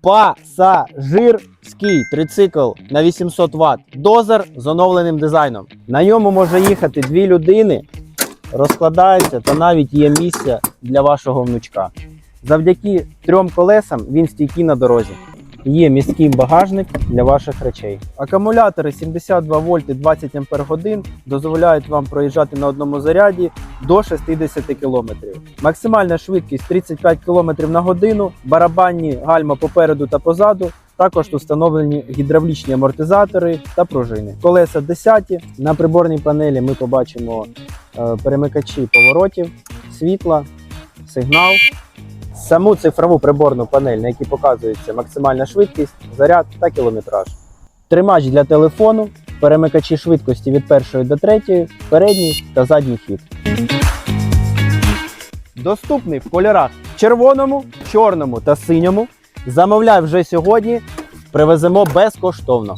пасажирський трицикл на 800 Вт. Дозер з оновленим дизайном. На ньому може їхати дві людини, розкладається та навіть є місце для вашого внучка. Завдяки трьом колесам він стійкий на дорозі. Є міський багажник для ваших речей. Акумулятори 72 вольти 20 ампер годин дозволяють вам проїжджати на одному заряді до 60 км. Максимальна швидкість 35 км на годину, барабанні гальма попереду та позаду. Також тут встановлені гідравлічні амортизатори та пружини. Колеса 10. На приборній панелі ми побачимо е, перемикачі поворотів, світла, сигнал. Саму цифрову приборну панель, на якій показується максимальна швидкість, заряд та кілометраж. Тримач для телефону, перемикачі швидкості від першої до третьої, передній та задній хід. Доступний в кольорах червоному, чорному та синьому. Замовляй вже сьогодні. Привеземо безкоштовно.